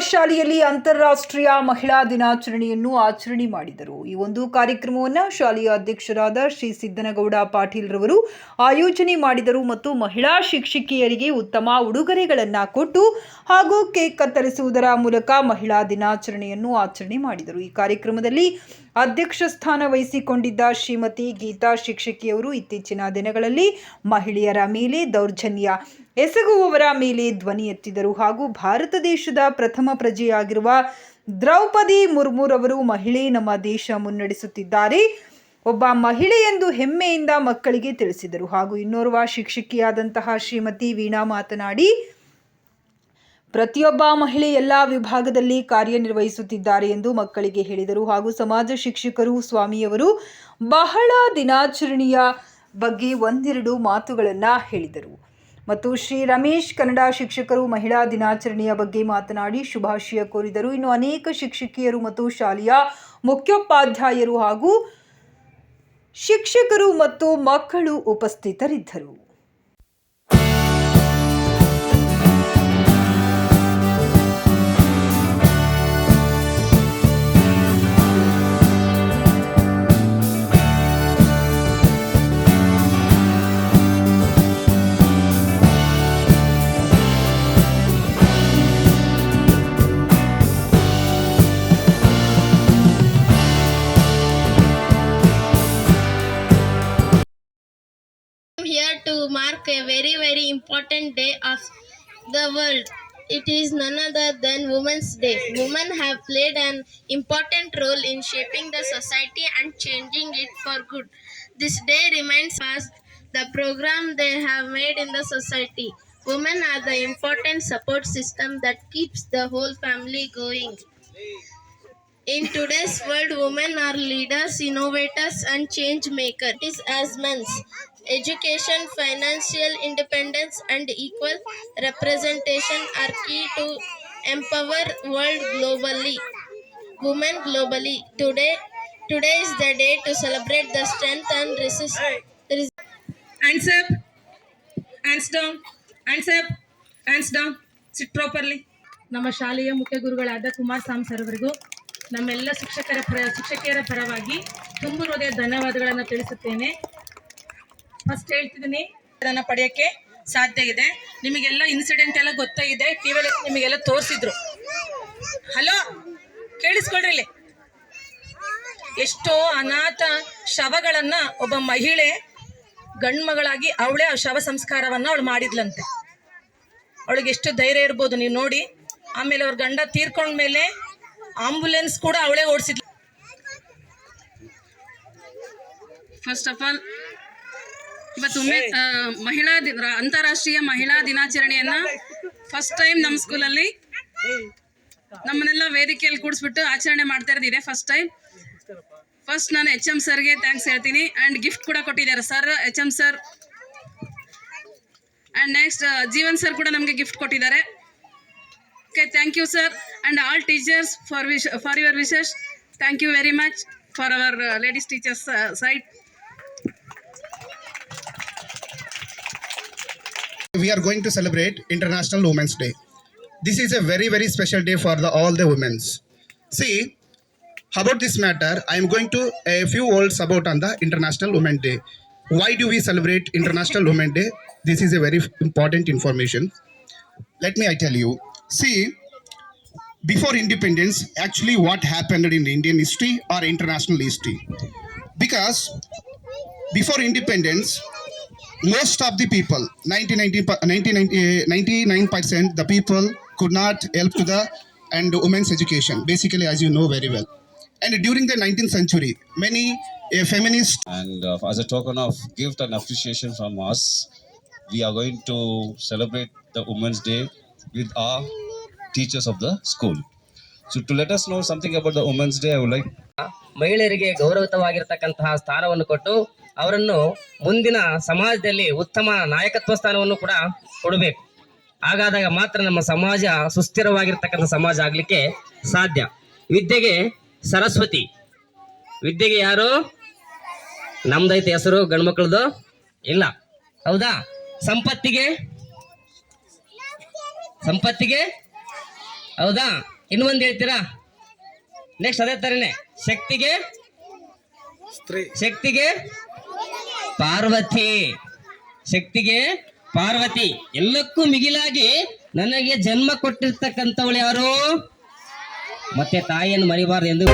ಶಾಲೆಯಲ್ಲಿ ಅಂತಾರಾಷ್ಟ್ರೀಯ ಮಹಿಳಾ ದಿನಾಚರಣೆಯನ್ನು ಆಚರಣೆ ಮಾಡಿದರು. ಈ ಒಂದು ಕಾರ್ಯಕ್ರಮವನ್ನು ಶಾಲೆಯ ಅಧ್ಯಕ್ಷರಾದ ಶ್ರೀ ಸಿದ್ದನಗೌಡ ಪಾಟೀಲ್ ರವರು ಆಯೋಜನೆ ಮಾಡಿದರು ಮತ್ತು ಮಹಿಳಾ ಶಿಕ್ಷಕಿಯರಿಗೆ ಉತ್ತಮ ಉಡುಗೊರೆಗಳನ್ನು ಕೊಟ್ಟು ಹಾಗೂ ಕೇಕ್ ಕತ್ತರಿಸುವುದರ ಮೂಲಕ ಮಹಿಳಾ ದಿನಾಚರಣೆಯನ್ನು ಆಚರಣೆ ಮಾಡಿದರು. ಈ ಕಾರ್ಯಕ್ರಮದಲ್ಲಿ ಅಧ್ಯಕ್ಷ ಸ್ಥಾನ ವಹಿಸಿಕೊಂಡಿದ್ದ ಶ್ರೀಮತಿ ಗೀತಾ ಶಿಕ್ಷಕಿಯವರು ಇತ್ತೀಚಿನ ದಿನಗಳಲ್ಲಿ ಮಹಿಳೆಯರ ಮೇಲೆ ದೌರ್ಜನ್ಯ ಎಸಗುವವರ ಮೇಲೆ ಧ್ವನಿ ಎತ್ತಿದರು ಹಾಗೂ ಭಾರತ ದೇಶದ ಪ್ರಥಮ ಪ್ರಜೆಯಾಗಿರುವ ದ್ರೌಪದಿ ಮುರ್ಮುರವರು ಮಹಿಳೆ ನಮ್ಮ ದೇಶ ಮುನ್ನಡೆಸುತ್ತಿದ್ದಾರೆ. ಒಬ್ಬ ಮಹಿಳೆ ಎಂದು ಹೆಮ್ಮೆಯಿಂದ ಮಕ್ಕಳಿಗೆ ತಿಳಿಸಿದರು. ಹಾಗೂ ಇನ್ನೋರ್ವ ಶಿಕ್ಷಕಿಯಾದಂತಹ ಶ್ರೀಮತಿ ವೀಣಾ ಮಾತನಾಡಿ, ಪ್ರತಿಯೊಬ್ಬ ಮಹಿಳೆ ಎಲ್ಲ ವಿಭಾಗದಲ್ಲಿ ಕಾರ್ಯನಿರ್ವಹಿಸುತ್ತಿದ್ದಾರೆ ಎಂದು ಮಕ್ಕಳಿಗೆ ಹೇಳಿದರು. ಹಾಗೂ ಸಮಾಜ ಶಿಕ್ಷಕರು, ಸ್ವಾಮಿಯವರು ಬಹಳ ದಿನಾಚರಣೆಯ ಬಗ್ಗೆ ಒಂದೆರಡು ಮಾತುಗಳನ್ನು ಹೇಳಿದರು. ಮತ್ತು ಶ್ರೀ ರಮೇಶ್ ಕನ್ನಡ ಶಿಕ್ಷಕರು ಮಹಿಳಾ ದಿನಾಚರಣೆಯ ಬಗ್ಗೆ ಮಾತನಾಡಿ ಶುಭಾಶಯ ಕೋರಿದರು. ಇನ್ನು ಅನೇಕ ಶಿಕ್ಷಕಿಯರು ಮತ್ತು ಶಾಲೆಯ ಮುಖ್ಯೋಪಾಧ್ಯಾಯರು ಹಾಗೂ ಶಿಕ್ಷಕರು ಮತ್ತು ಮಕ್ಕಳು ಉಪಸ್ಥಿತರಿದ್ದರು. A very very important day of the world. It is none other than Women's Day. Women have played an important role in shaping the society and changing it for good. This day reminds us the program they have made in the society. Women are the important support system that keeps the whole family going. In today's world, women are leaders, innovators, and change makers. It is as men's education, financial independence, and equal representation are key to empower world globally. Women globally. Today, today is the day to celebrate the strength and resist. res- Hands up. Hands down. Hands up. Hands down. Sit properly. ನಮ್ಮ ಶಾಲೆಯ ಮುಖ್ಯ ಗುರುಗಳಾದ ಕುಮಾರ್ ಸಾಮ್ sir ಅವರಿಗೂ ನಮ್ಮೆಲ್ಲ ಶಿಕ್ಷಕರ ಪರ ಶಿಕ್ಷಕಿಯರ ಪರವಾಗಿ ತುಂಬು ಹೃದಯ ಧನ್ಯವಾದಗಳನ್ನು ತಿಳಿಸುತ್ತೇನೆ ಫಸ್ಟ್ ಹೇಳ್ತಿದ್ದೀನಿ ಅದನ್ನು ಪಡೆಯೋಕ್ಕೆ ಸಾಧ್ಯ ಇದೆ. ನಿಮಗೆಲ್ಲ ಇನ್ಸಿಡೆಂಟ್ ಎಲ್ಲ ಗೊತ್ತೇ ಇದೆ ಟಿವಿಯಲ್ಲಿ ನಿಮಗೆಲ್ಲ ತೋರಿಸಿದ್ರು. ಹಲೋ ಕೇಳಿಸ್ಕೊಳ್ರಿ ಇಲ್ಲಿ. ಎಷ್ಟೋ ಅನಾಥ ಶವಗಳನ್ನ ಒಬ್ಬ ಮಹಿಳೆ ಗಂಡ್ಮಗಳಾಗಿ ಅವಳೇ ಆ ಶವ ಸಂಸ್ಕಾರವನ್ನ ಅವಳು ಮಾಡಿದ್ಲಂತೆ. ಅವಳಿಗೆ ಎಷ್ಟು ಧೈರ್ಯ ಇರ್ಬೋದು ನೀವು ನೋಡಿ. ಆಮೇಲೆ ಅವ್ರ ಗಂಡ ತೀರ್ಕೊಂಡ್ಮೇಲೆ ಆಂಬುಲೆನ್ಸ್ ಕೂಡ ಅವಳೇ ಓಡಿಸಿದ್ಲು. ಫಸ್ಟ್ ಆಫ್ ಆಲ್ ಇವತ್ತು ಮಹಿಳಾ ದಿನ ಅಂತಾರಾಷ್ಟ್ರೀಯ ಮಹಿಳಾ ದಿನಾಚರಣೆಯನ್ನ ಫಸ್ಟ್ ಟೈಮ್ ನಮ್ಮ ಸ್ಕೂಲಲ್ಲಿ ನಮ್ಮನ್ನೆಲ್ಲ ವೇದಿಕೆಯಲ್ಲಿ ಕೂಡಿಸ್ಬಿಟ್ಟು ಆಚರಣೆ ಮಾಡ್ತಾ ಇರೋದು ಇದೆ ಫಸ್ಟ್ ಟೈಮ್ ಫಸ್ಟ್ ನಾನು ಎಚ್ ಎಂ ಸರ್ಗೆ ಥ್ಯಾಂಕ್ಸ್ ಹೇಳ್ತೀನಿ ಆ್ಯಂಡ್ ಗಿಫ್ಟ್ ಕೂಡ ಕೊಟ್ಟಿದ್ದಾರೆ sir H M sir and next Jeevan sir ಕೂಡ ನಮಗೆ ಗಿಫ್ಟ್ ಕೊಟ್ಟಿದ್ದಾರೆ. Okay thank you sir and all teachers for wish for your wishes thank you very much for our ladies teachers side we are going to celebrate International Women's Day. This is a very very special day for the, all the women's. See, about this matter, I am going to a few words about on the International Women's Day. Why do we celebrate International Women's Day? This is a very important information. Let me I tell you. See, before independence, actually what happened in Indian history or international history? Because before independence, most of the people 99 99% the people could not help to the and women's education basically as you know very well and during the 19th century many uh, feminists and uh, as a token of gift and appreciation from us we are going to celebrate the women's day with our teachers of the school so to let us know something about the women's day i would like ಮಹಿಳೆಯರಿಗೆ ಗೌರವಯುತವಾಗಿರ್ತಕ್ಕಂತಹ ಸ್ಥಾನವನ್ನು ಕೊಟ್ಟು ಅವರನ್ನು ಮುಂದಿನ ಸಮಾಜದಲ್ಲಿ ಉತ್ತಮ ನಾಯಕತ್ವ ಸ್ಥಾನವನ್ನು ಕೂಡ ಕೊಡಬೇಕು. ಹಾಗಾದಾಗ ಮಾತ್ರ ನಮ್ಮ ಸಮಾಜ ಸುಸ್ಥಿರವಾಗಿರ್ತಕ್ಕಂಥ ಸಮಾಜ ಆಗಲಿಕ್ಕೆ ಸಾಧ್ಯ. ವಿದ್ಯೆಗೆ ಸರಸ್ವತಿ. ವಿದ್ಯೆಗೆ ಯಾರು? ನಮ್ದೈತೆ ಹೆಸರು ಗಂಡ್ಮಕ್ಳದು. ಇಲ್ಲ. ಹೌದಾ? ಸಂಪತ್ತಿಗೆ? ಸಂಪತ್ತಿಗೆ? ಹೌದಾ? ಇನ್ನೊಂದು ಒಂದು ಹೇಳ್ತೀರಾ? ನೆಕ್ಸ್ಟ್ ಅದೇ ತರನೇ. ಶಕ್ತಿಗೆ? ಶಕ್ತಿಗೆ? ಪಾರ್ವತಿ. ಶಕ್ತಿಗೆ ಪಾರ್ವತಿ. ಎಲ್ಲಕ್ಕೂ ಮಿಗಿಲಾಗಿ ನನಗೆ ಜನ್ಮ ಕೊಟ್ಟಿರ್ತಕ್ಕಂಥವಳು ಯಾರು? ಮತ್ತೆ ತಾಯಿಯನ್ನು ಮರಿಬಾರ್ದು ಎಂದು